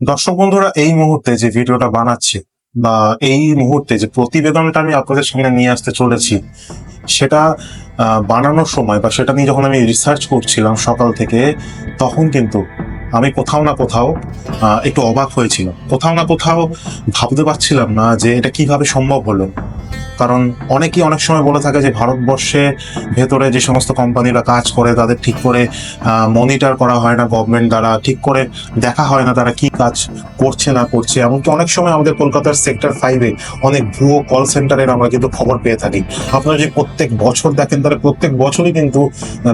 দর্শক বন্ধুরা, এই মুহূর্তে যে ভিডিওটা বানাচ্ছি বা এই মুহূর্তে যে প্রতিবেদনটা আমি আপনাদের সামনে নিয়ে আসতে চলেছি, সেটা বানানোর সময় বা সেটা নিয়ে যখন আমি রিসার্চ করছিলাম সকাল থেকে, তখন কিন্তু আমি কোথাও না কোথাও একটু অবাক হয়েছিলাম। কোথাও না কোথাও ভাবতে পারছিলাম না যে এটা কীভাবে সম্ভব হলো। কারণ অনেকেই অনেক সময় বলে থাকে যে ভারতবর্ষে ভেতরে যে সমস্ত কোম্পানিরা কাজ করে, তাদের ঠিক করে মনিটর করা হয় না গভর্নমেন্ট দ্বারা, ঠিক করে দেখা হয় না তারা কি কাজ করছে না করছে। এমনকি অনেক সময় আমাদের কলকাতার সেক্টর ফাইভে অনেক ভুয়ো কল সেন্টারের আমরা কিন্তু খবর পেয়ে থাকি। আপনারা যে প্রত্যেক বছর দেখেন, তাহলে প্রত্যেক বছরই কিন্তু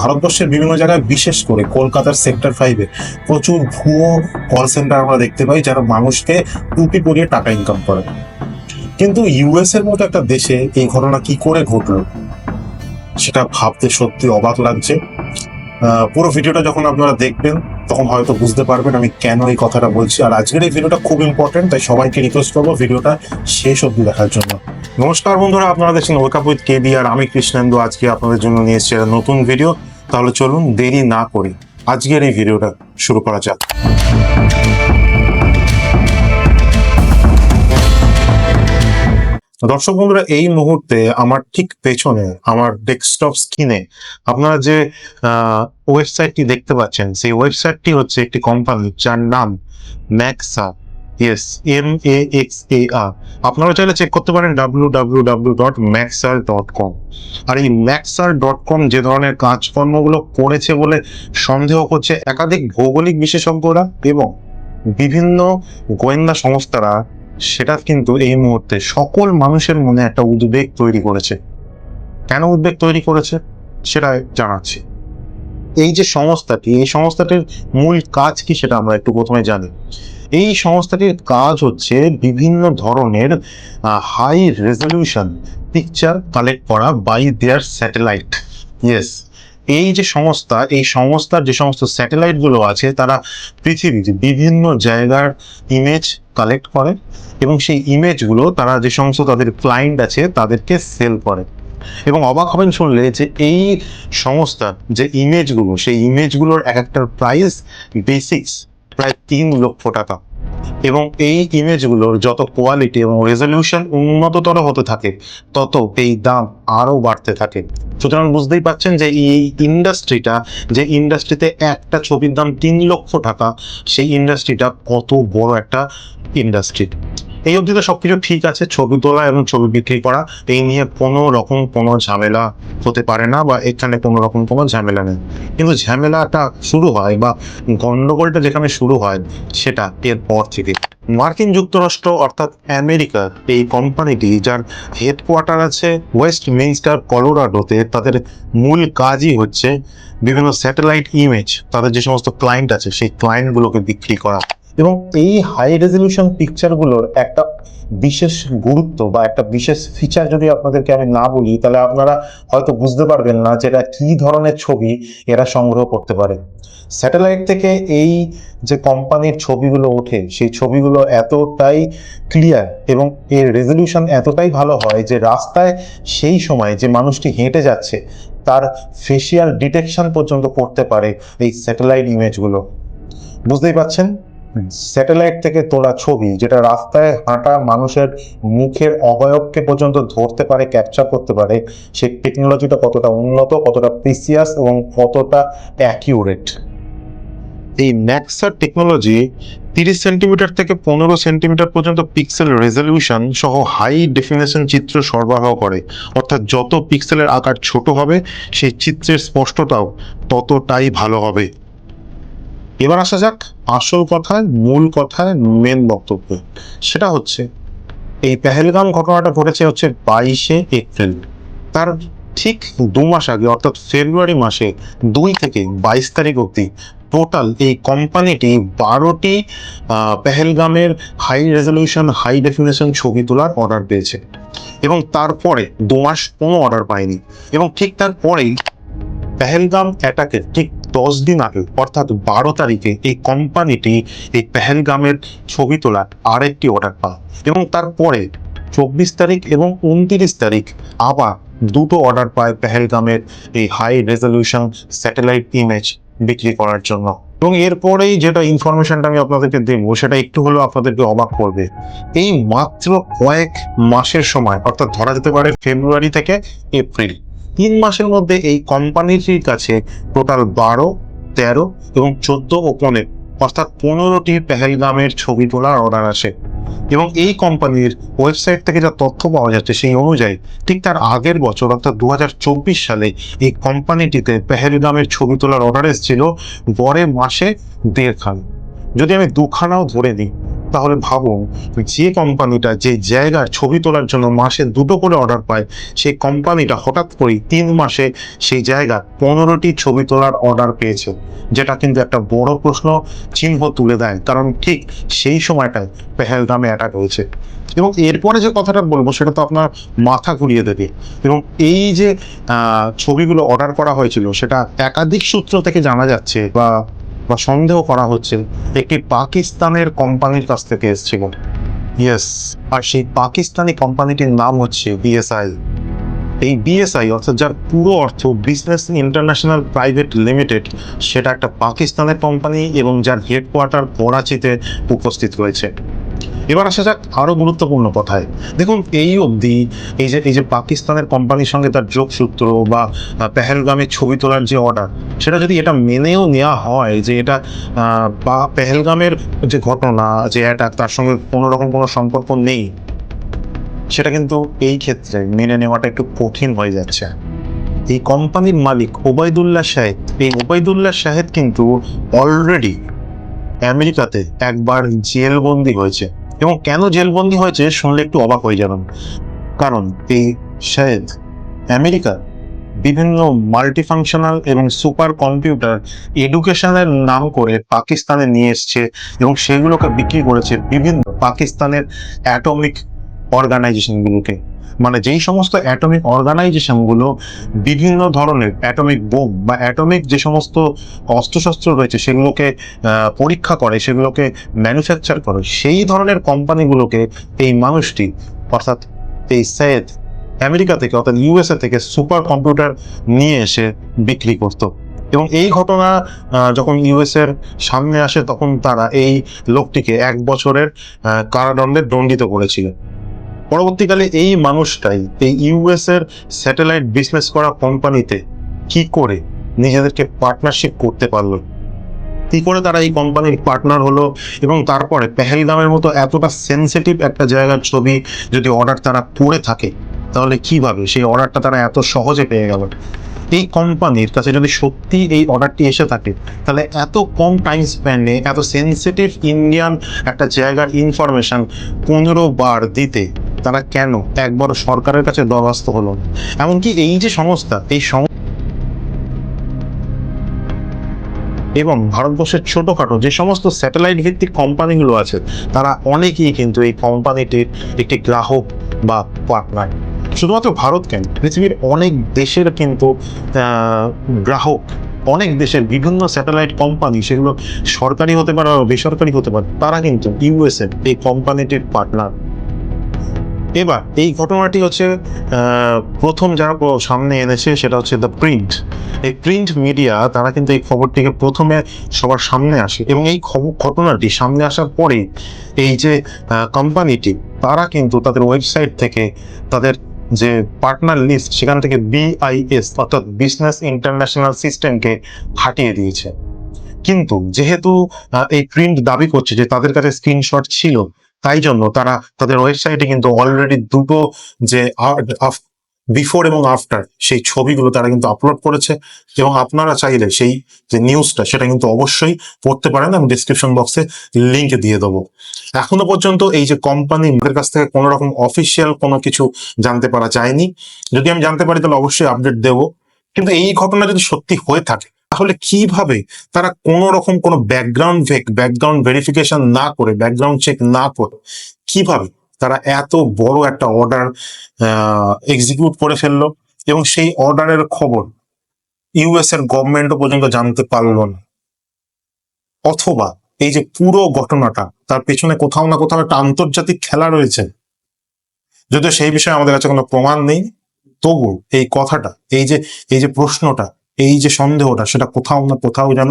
ভারতবর্ষের বিভিন্ন জায়গায় বিশেষ করে কলকাতার সেক্টর ফাইভে প্রচুর ভুয়ো কল সেন্টার আমরা দেখতে পাই, যারা মানুষকে টুপি পরিয়ে টাকা ইনকাম করে। কিন্তু ইউএস এর মতো একটা দেশে এই ঘটনা কি করে ঘটলো, সেটা ভাবতে সত্যি অবাক লাগছে। পুরো ভিডিওটা যখন আপনারা দেখবেন, তখন হয়তো বুঝতে পারবেন আমি কেন এই কথাটা বলছি। আর আজকের এই ভিডিওটা খুব ইম্পর্টেন্ট তাই সবাইকে রিকোয়েস্ট করব ভিডিওটা শেষ অবধি দেখার জন্য। নমস্কার বন্ধুরা, আপনারা দেখছেন ওয়েক আপ উইথ কেবি আর আমি কৃষ্ণেন্দু আজকে আপনাদের জন্য নিয়ে এসেছি একটা নতুন ভিডিও তাহলে চলুন দেরি না করি আজকের এই ভিডিওটা শুরু করা যাক। দর্শক বন্ধুরা, এই মুহূর্তে আমার ঠিক পেছনে, আমার ডেস্কটপ স্ক্রিনে আপনারা যে ওয়েবসাইটটি দেখতে পাচ্ছেন, সেই ওয়েবসাইটটি হচ্ছে একটি কোম্পানি যার নাম Maxar yes M A X A R আপনারা চাইলে চেক করতে পারেন W W W dot Maxar dot com আর এই ম্যাক্সার ডট কম যে ধরনের কাজকর্মগুলো করেছে বলে সন্দেহ করছে একাধিক ভৌগোলিক বিশেষজ্ঞরা এবং বিভিন্ন গোয়েন্দা সংস্থারা সেটা কিন্তু এই মুহূর্তে সকল মানুষের মনে একটা উদ্বেগ তৈরি করেছে। কেন উদ্বেগ তৈরি করেছে? সেটা জানাচ্ছি। এই যে সংস্থাটি, এই সংস্থাটির মূল কাজ কি সেটা আমরা একটু প্রথমে জানি। এই সংস্থাটির কাজ হচ্ছে বিভিন্ন ধরনের হাই রেজলিউশন পিকচার কালেক্ট করা বাই দেয়ার স্যাটেলাইট ইয়েস এই যে সংস্থা, এই সংস্থার যে সমস্ত স্যাটেলাইটগুলো আছে, তারা পৃথিবীর বিভিন্ন জায়গার ইমেজ কালেক্ট করে এবং সেই ইমেজগুলো তারা যে সমস্ত তাদের ক্লায়েন্ট আছে, তাদেরকে সেল করে। এবং অবাক হবেন শুনলে যে এই সংস্থা যে ইমেজগুলো সেই ইমেজগুলোর এক একটার প্রাইস বেসিক্স প্রায় তিন লক্ষ টাকা। এবং এই ইমেজগুলোর যত কোয়ালিটি এবং রেজলিউশন উন্নততর হতে থাকে, তত এই দাম আরও বাড়তে থাকে। সুতরাং বুঝতেই পাচ্ছেন যে এই ইন্ডাস্ট্রিটা যে ইন্ডাস্ট্রিতে একটা ছবির দাম তিন লক্ষ টাকা, সেই ইন্ডাস্ট্রিটা কত বড় একটা ইন্ডাস্ট্রি এই অবধি তো সবকিছু ঠিক আছে, ছবি তোলা এবং ছবি বিক্রি করা। এই নিয়ে কোনো রকম কোনো ঝামেলা হতে পারে না বা এখানে কোনো রকম কোনো ঝামেলা নেই। কিন্তু ঝামেলাটা শুরু হয় বা গন্ডগোলটা যেখানে শুরু হয় সেটা এর পর থেকে। মার্কিন যুক্তরাষ্ট্র অর্থাৎ আমেরিকা, এই কোম্পানিটি যার হেডকোয়ার্টার আছে ওয়েস্ট মিনস্টার কলোরাডোতে, তাদের মূল কাজই হচ্ছে বিভিন্ন স্যাটেলাইট ইমেজ তাদের যে সমস্ত ক্লায়েন্ট আছে, সেই ক্লায়েন্টগুলোকে বিক্রি করা। এবং এই হাই রেজলিউশন পিকচারগুলোর একটা বিশেষ গুরুত্ব বা একটা বিশেষ ফিচার যদি আপনাদেরকে আমি না বলি, তাহলে আপনারা হয়তো বুঝতে পারবেন না যে এটা কি ধরনের ছবি এরা সংগ্রহ করতে পারে। স্যাটেলাইট থেকে এই যে কোম্পানির ছবিগুলো ওঠে, সেই ছবিগুলো এতটাই ক্লিয়ার এবং এর রেজলিউশন এতটাই ভালো হয় যে রাস্তায় সেই সময় যে মানুষটি হেঁটে যাচ্ছে, তার ফেসিয়াল ডিটেকশন পর্যন্ত করতে পারে এই স্যাটেলাইট ইমেজগুলো বুঝতেই পাচ্ছেন স্যাটেলাইট থেকে তোলা ছবি, যেটা রাস্তায় হাঁটা মানুষের মুখের অবয়বকে পর্যন্ত ধরতে পারে ক্যাপচার করতে পারে, সেই টেকনোলজিটা কতটা উন্নত, কতটা প্রিসিয়াস এবং কতটা অ্যাকিউরেট এই ম্যাক্সার টেকনোলজি তিরিশ সেন্টিমিটার থেকে পনেরো সেন্টিমিটার পর্যন্ত পিক্সেল রেজলিউশন সহ হাই ডেফিনেশন চিত্র সরবরাহ করে। অর্থাৎ যত পিক্সেলের আকার ছোট হবে, সেই চিত্রের স্পষ্টতাও ততটাই ভালো হবে। এবার আসা যাক আসল কথায় মূল কথায় মেন বক্তব্য। সেটা হচ্ছে, এই পেহেলগাম ঘটনাটা ঘটেছে হচ্ছে বাইশে এপ্রিল। তার ঠিক দু মাস আগে, অর্থাৎ ফেব্রুয়ারি মাসে দুই থেকে বাইশ তারিখ অবধি টোটাল এই কোম্পানিটি বারোটি পেহেলগামের হাই রেজলিউশন হাই ডেফিনেশন ছবি তোলার অর্ডার পেয়েছে। এবং তারপরে দু মাস কোনো অর্ডার পায়নি। এবং ঠিক তারপরেই পেহেলগাম অ্যাটাকের ঠিক দশ দিন আগে, অর্থাৎ বারো তারিখে এই কোম্পানিটি এই পেহেলগামের ছবি তোলার আরেকটি অর্ডার পায়। এবং তারপরে চব্বিশ তারিখ এবং উনত্রিশ তারিখ আবার দুটো অর্ডার পায় পেহেলগামের এই হাই রেজলিউশন স্যাটেলাইট ইমেজ বিক্রি করার জন্য। এবং এরপরেই যেটা ইনফরমেশনটা আমি আপনাদেরকে দেবো, সেটা একটু হলেও আপনাদেরকে অবাক করবে। এই মাত্র কয়েক মাসের সময়, অর্থাৎ ধরা যেতে পারে ফেব্রুয়ারি থেকে এপ্রিল তিন মাসের মধ্যে এই কোম্পানিটির কাছে টোটাল বারো, তেরো এবং চোদ্দ ও পনেরো অর্থাৎ পনেরোটি পেহেলগামের ছবি তোলার অর্ডার আসে এবং এই কোম্পানির ওয়েবসাইট থেকে যা তথ্য পাওয়া যাচ্ছে সেই অনুযায়ী ঠিক তার আগের বছর, অর্থাৎ দু হাজার চব্বিশ সালে এই কোম্পানিটিতে পেহেলগামের ছবি তোলার অর্ডার এসেছিল গড়ে মাসে দেড়খান। যদি আমি দুখানাও ধরে নিই তাহলে ভাবুন যে কোম্পানিটা যে জায়গার ছবি তোলার জন্য মাসে দুটো করে অর্ডার পায়, সেই কোম্পানিটা হঠাৎ করেই তিন মাসে সেই জায়গার পনেরোটি ছবি তোলার অর্ডার পেয়েছে। যেটা কিন্তু একটা বড় প্রশ্ন, চিহ্ন তুলে দেয়। কারণ ঠিক সেই সময়টায় পেহেলগামে অ্যাটাক হয়েছে। এবং এরপরে যে কথাটা বলব, সেটা তো আপনার মাথা ঘুরিয়ে দেবে। এবং এই যে ছবিগুলো অর্ডার করা হয়েছিল, সেটা একাধিক সূত্র থেকে জানা যাচ্ছে বা বা সন্দেহ করা হচ্ছে একটি পাকিস্তানের কোম্পানির কাছ থেকে এসেছিল। ইয়েস আর সেই পাকিস্তানি কোম্পানিটির নাম হচ্ছে বিএসআই এই বিএসআই অর্থাৎ যার পুরো অর্থ বিজনেস ইন্টারন্যাশনাল প্রাইভেট লিমিটেড সেটা একটা পাকিস্তানের কোম্পানি এবং যার হেডকোয়ার্টার করাচিতে উপস্থিত রয়েছে। এবার আসা যাক আরও গুরুত্বপূর্ণ কথায়। দেখুন এই অবধি এই যে এই যে পাকিস্তানের কোম্পানির সঙ্গে তার যোগসূত্র বা আহ, পেহেলগামে ছবি তোলার যে অর্ডার সেটা যদি এটা মেনেও নেওয়া হয় যে এটা বা পেহেলগামের যে ঘটনা যে অ্যাটাক তার সঙ্গে কোনো রকম কোনো সম্পর্ক নেই সেটা কিন্তু এই ক্ষেত্রে মেনে নেওয়াটা একটু কঠিন হয়ে যাচ্ছে। এই কোম্পানির মালিক ওবায়দুল্লাহ শাহেদ এই ওবায়দুল্লাহ শাহেদ কিন্তু অলরেডি আমেরিকাতে একবার জেলবন্দি হয়েছে। এবং কেন জেলবন্দি হয়েছে শুনলে একটু অবাক হয়ে যাবেন। কারণ এই শাহেদ আমেরিকা বিভিন্ন মাল্টিফাংশনাল এবং সুপার কম্পিউটার এডুকেশনের নাম করে পাকিস্তানে নিয়ে এসছে এবং সেগুলোকে বিক্রি করেছে বিভিন্ন পাকিস্তানের অ্যাটমিক অর্গানাইজেশনগুলোকে মানে যেই সমস্ত অ্যাটমিক অর্গানাইজেশনগুলো বিভিন্ন ধরনের অ্যাটমিক বোম বা অ্যাটমিক যে সমস্ত অস্ত্রশস্ত্র রয়েছে সেগুলোকে পরীক্ষা করে, সেগুলোকে ম্যানুফ্যাকচার করে, সেই ধরনের কোম্পানিগুলোকে এই মানুষটি, অর্থাৎ এই সৈয়দ আমেরিকা থেকে অর্থাৎ ইউএসএ থেকে সুপার কম্পিউটার নিয়ে এসে বিক্রি করত। এবং এই ঘটনা যখন ইউএস এর সামনে আসে তখন তারা এই লোকটিকে এক বছরের কারাদণ্ডে দণ্ডিত করেছিল। পরবর্তীকালে এই মানুষটাই, এই ইউএস এর স্যাটেলাইট বিজনেস করা কোম্পানিতে কি করে নিজেদেরকে পার্টনারশিপ করতে পারল? কি করে তারা এই কোম্পানির পার্টনার হলো এবং তারপরে পেহেলগামের মতো এতটা সেন্সিটিভ একটা জায়গার ছবি যদি অর্ডার তারা করে থাকে, তাহলে কীভাবে সেই অর্ডারটা তারা এত সহজে পেয়ে গেল। এই কোম্পানির কাছে যদি সত্যি এই অর্ডারটি এসে থাকে, তাহলে এত কম টাইম স্প্যানে এত সেন্সিটিভ ইন্ডিয়ান একটা জায়গার ইনফরমেশন পনেরো বার দিতে তারা কেন একবার সরকারের কাছে দরখাস্ত হলো? এমনকি এই যে সংস্থা, এই এবং ভারতবর্ষের ছোটোখাটো যে সমস্ত স্যাটেলাইট ভিত্তিক কোম্পানিগুলো আছে, তারা অনেকেই কিন্তু এই কোম্পানিটির একটি গ্রাহক বা পার্টনার শুধুমাত্র ভারত কেন? পৃথিবীর অনেক দেশের কিন্তু গ্রাহক, অনেক দেশের বিভিন্ন স্যাটেলাইট কোম্পানি সেগুলো সরকারি হতে পারে বেসরকারি হতে পারে, তারা কিন্তু ইউএসএ এই কোম্পানিটির পার্টনার এবার এই ঘটনাটি হচ্ছে প্রথম যারা সামনে এনেছে সেটা হচ্ছে দ্য প্রিন্ট এই প্রিন্ট মিডিয়া তারা কিন্তু এই খবরটিকে প্রথমে সবার সামনে আসে এবং এই খবর, ঘটনাটি সামনে আসার পরে এই যে কোম্পানিটি তারা কিন্তু তাদের ওয়েবসাইট থেকে তাদের যে পার্টনার লিস্ট সেখান থেকে বিআইএস অর্থাৎ বিজনেস ইন্টারন্যাশনাল সিস্টেমকে হাটিয়ে দিয়েছে। কিন্তু যেহেতু এই প্রিন্ট দাবি করছে যে তাদের কাছে স্ক্রিনশট ছিল তাই জন্য তারা তাদের ওয়েবসাইটে কিন্তু অলরেডি দুটো যে বিফোর এবং আফটার সেই ছবিগুলো তারা কিন্তু আপলোড করেছে এবং আপনারা চাইলে সেই যে নিউজটা সেটা কিন্তু অবশ্যই পড়তে পারেন। আমি ডিসক্রিপশন বক্সে লিঙ্ক দিয়ে দেবো। এখনও পর্যন্ত এই যে কোম্পানি কাছ থেকে কোনো রকম অফিসিয়াল কোনো কিছু জানতে পারা যায়নি। যদি আমি জানতে পারি তাহলে অবশ্যই আপডেট দেব। কিন্তু এই ঘটনা যদি সত্যি হয়ে থাকে তাহলে কীভাবে তারা কোনো রকম কোনো ব্যাকগ্রাউন্ড ভেক ব্যাকগ্রাউন্ড ভেরিফিকেশন না করে ব্যাকগ্রাউন্ড চেক না করে কীভাবে তারা এত বড় একটা অর্ডার এক্সিকিউট করে ফেলল এবং সেই অর্ডারের খবর ইউএস এর গভর্নমেন্টও পর্যন্ত জানতে পারল না। অথবা এই যে পুরো ঘটনাটা, তার পেছনে কোথাও না কোথাও একটা আন্তর্জাতিক খেলা রয়েছে। যদিও সেই বিষয়ে আমাদের কাছে কোনো প্রমাণ নেই তবু এই কথাটা, এই যে এই যে প্রশ্নটা এই যে সন্দেহটা, সেটা কোথাও না কোথাও যেন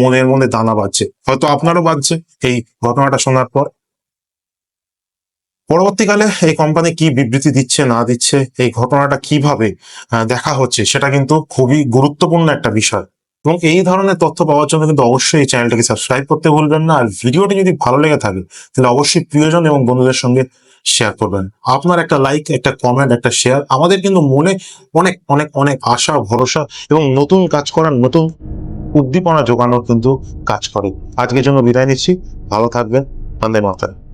মনের মনে দানা বাজছে হয়তো আপনারও বাজছে এই ঘটনাটা শোনার পর। পরবর্তীকালে এই কোম্পানি কি বিবৃতি দিচ্ছে, না দিচ্ছে, এই ঘটনাটা কীভাবে দেখা হচ্ছে, সেটা কিন্তু খুবই গুরুত্বপূর্ণ একটা বিষয়। এবং এই ধরনের তথ্য পাওয়ার জন্য কিন্তু অবশ্যই এই চ্যানেলটাকে সাবস্ক্রাইব করতে ভুলবেন না। আর ভিডিওটি যদি ভালো লেগে থাকে, তাহলে অবশ্যই প্রিয়জন এবং বন্ধুদের সঙ্গে শেয়ার করবেন। আপনার একটা লাইক একটা কমেন্ট একটা শেয়ার আমাদের কিন্তু মনে অনেক অনেক অনেক আশা, ভরসা এবং নতুন কাজ করার, নতুন উদ্দীপনা জোগানোর কিন্তু কাজ করে। আজকের জন্য বিদায় নিচ্ছি। ভালো থাকবেন। বন্দে মাতারা